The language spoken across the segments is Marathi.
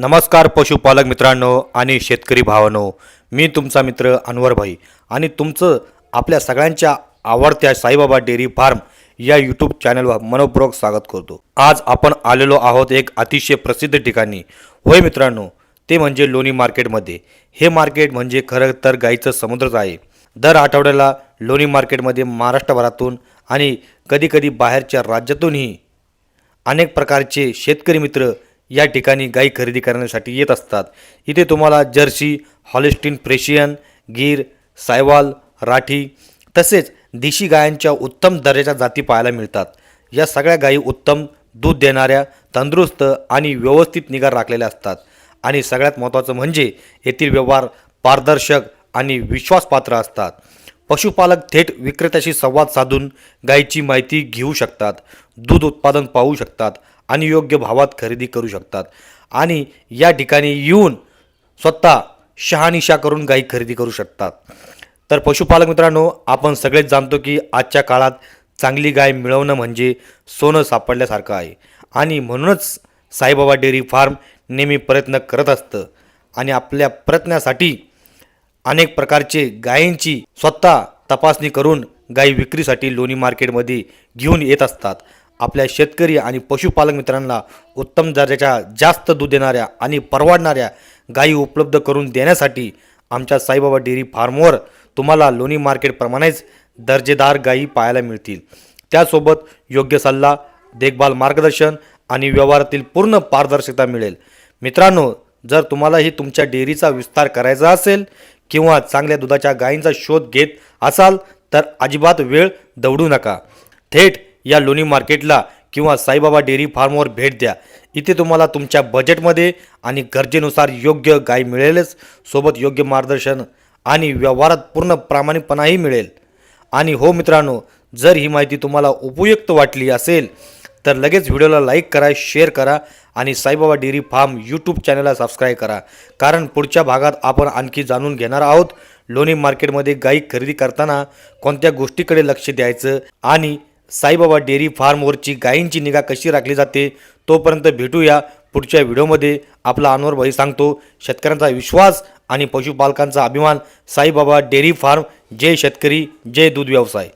नमस्कार पशुपालक मित्रांनो आणि शेतकरी भावनो. मी तुमचा मित्र अनवरभाई आणि तुमचं आपल्या सगळ्यांच्या आवडत्या साईबाबा डेअरी फार्म या यूट्यूब चॅनलवर मनपूर्वक स्वागत करतो. आज आपण आलेलो आहोत एक अतिशय प्रसिद्ध ठिकाणी. होय मित्रांनो ते म्हणजे लोणी मार्केटमध्ये. हे मार्केट म्हणजे खरं तर गाईचं समुद्रच आहे. दर आठवड्याला लोणी मार्केटमध्ये महाराष्ट्रभरातून आणि कधीकधी बाहेरच्या राज्यातूनही अनेक प्रकारचे शेतकरी मित्र या ठिकाणी गाई खरेदी करण्यासाठी येत असतात. इथे तुम्हाला जर्सी हॉलिस्टीन प्रेशियन गीर सायवाल राठी तसेच देशी गायांच्या उत्तम दर्जाच्या जाती पाहायला मिळतात. या सगळ्या गायी उत्तम दूध देणाऱ्या तंदुरुस्त आणि व्यवस्थित निगा राखलेल्या असतात. आणि सगळ्यात महत्त्वाचं म्हणजे येथील व्यवहार पारदर्शक आणि विश्वासपात्र असतात. पशुपालक थेट विक्रेत्याशी संवाद साधून गायीची माहिती घेऊ शकतात दूध उत्पादन पाहू शकतात आणि योग्य भावात खरेदी करू शकतात. आणि या ठिकाणी येऊन स्वतः शहानिशा करून गायी खरेदी करू शकतात. तर पशुपालक मित्रांनो आपण सगळेच जाणतो की आजच्या काळात चांगली गाय मिळवणं म्हणजे सोनं सापडल्यासारखं आहे. आणि म्हणूनच साईबाबा डेअरी फार्म नेहमी प्रयत्न करत असतं. आणि आपल्या प्रयत्नासाठी अनेक प्रकारचे गायींची स्वतः तपासणी करून गायी विक्रीसाठी लोणी मार्केटमध्ये घेऊन येत असतात. आपल्या शेतकरी आणि पशुपालक मित्रांना उत्तम दर्जाच्या जास्त दूध देणाऱ्या आणि परवडणाऱ्या गायी उपलब्ध करून देण्यासाठी आमच्या साईबाबा डेअरी फार्मवर तुम्हाला लोणी मार्केटप्रमाणेच दर्जेदार गायी पाहायला मिळतील. त्यासोबत योग्य सल्ला देखभाल मार्गदर्शन आणि व्यवहारातील पूर्ण पारदर्शकता मिळेल. मित्रांनो जर तुम्हालाही तुमच्या डेअरीचा विस्तार करायचा असेल किंवा चांगल्या दुधाच्या गायींचा शोध घेत असाल तर अजिबात वेळ दवडू नका. थेट या लोणी मार्केटला किंवा साईबाबा डेअरी फार्मवर भेट द्या. इथे तुम्हाला तुमच्या बजेटमध्ये आणि गरजेनुसार योग्य गाय मिळेलच. सोबत योग्य मार्गदर्शन आणि व्यवहारात पूर्ण प्रामाणिकपणाही मिळेल. आणि हो मित्रांनो जर ही माहिती तुम्हाला उपयुक्त वाटली असेल तर लगेच व्हिडिओला लाईक करा शेअर करा आणि साईबाबा डेअरी फार्म यूट्यूब चॅनलला सबस्क्राईब करा. कारण पुढच्या भागात आपण आणखी जाणून घेणार आहोत लोणी मार्केटमध्ये गाई खरेदी करताना कोणत्या गोष्टीकडे लक्ष द्यायचं आणि साईबाबा डेअरी फार्मवरची गायींची निगा कशी राखली जाते तोपर्यंत भेटूया पुढच्या व्हिडिओमध्ये. आपला अनवर भाई सांगतो शेतकऱ्यांचा विश्वास आणि पशुपालकांचा अभिमान. साईबाबा डेअरी फार्म जय शेतकरी जय दूध व्यवसाय.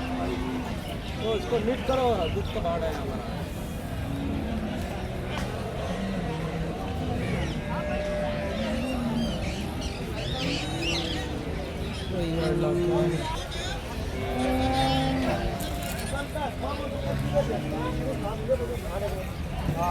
तो इसको नीट करो दुख का बाढ़ है हमारा हा।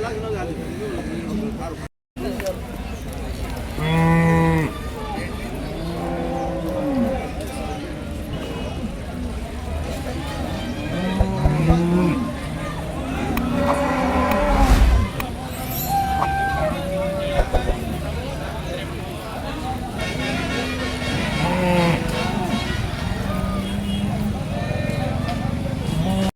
शेठ हा